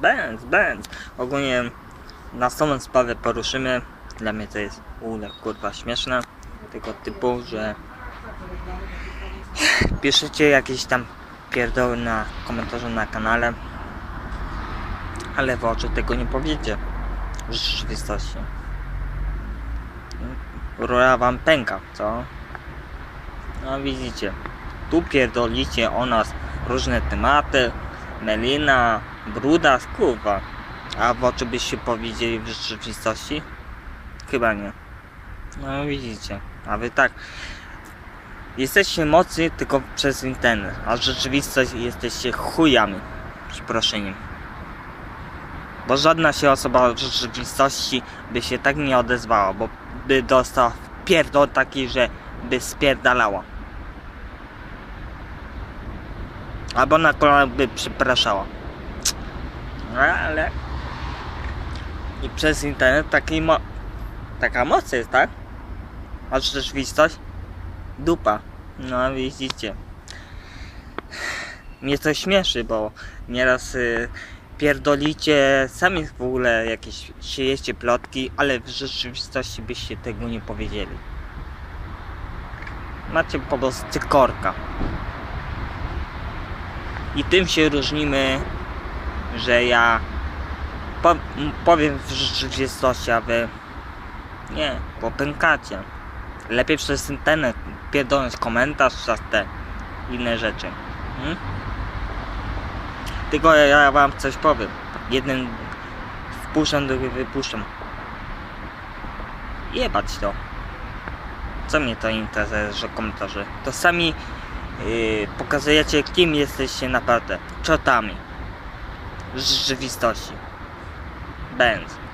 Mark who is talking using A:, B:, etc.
A: Benz, Benz. Ogólnie następną sprawę poruszymy. Dla mnie to jest ule kurwa śmieszne. Tego typu, że piszecie jakieś tam pierdoły na komentarzu na kanale. Ale w oczy tego nie powiecie w rzeczywistości. Rura wam pęka, co? No widzicie, tu pierdolicie o nas różne tematy, melina, bruda, kurwa. A w oczy byście powiedzieli w rzeczywistości? Chyba nie. No widzicie, a wy tak. Jesteście mocy tylko przez internet, a w rzeczywistości jesteście chujami. Przeproszeniem. Bo żadna się osoba w rzeczywistości by się tak nie odezwała, bo by dostała pierdol taki, że by spierdalała. Albo na kolana by przepraszała. No, Ale... I przez internet taki mo... taka moc jest, tak? A rzeczywistość? Dupa. No widzicie. Mnie to śmieszy, bo nieraz y, pierdolicie sami w ogóle jakieś siejecie plotki, ale w rzeczywistości byście tego nie powiedzieli. Macie po prostu korka. I tym się różnimy, że ja po, powiem w rzeczywistości, a wy nie, popękacie. Lepiej przez internet pierdoląc komentarz, czas te inne rzeczy. Hmm? Tylko ja, ja wam coś powiem. Jeden wpuszczam, drugi wypuszczam. Jebać to. Co mnie to interesuje, że komentarze? To sami yy, pokazujecie, kim jesteście naprawdę. Czotami. Rzeczywistości. Benz.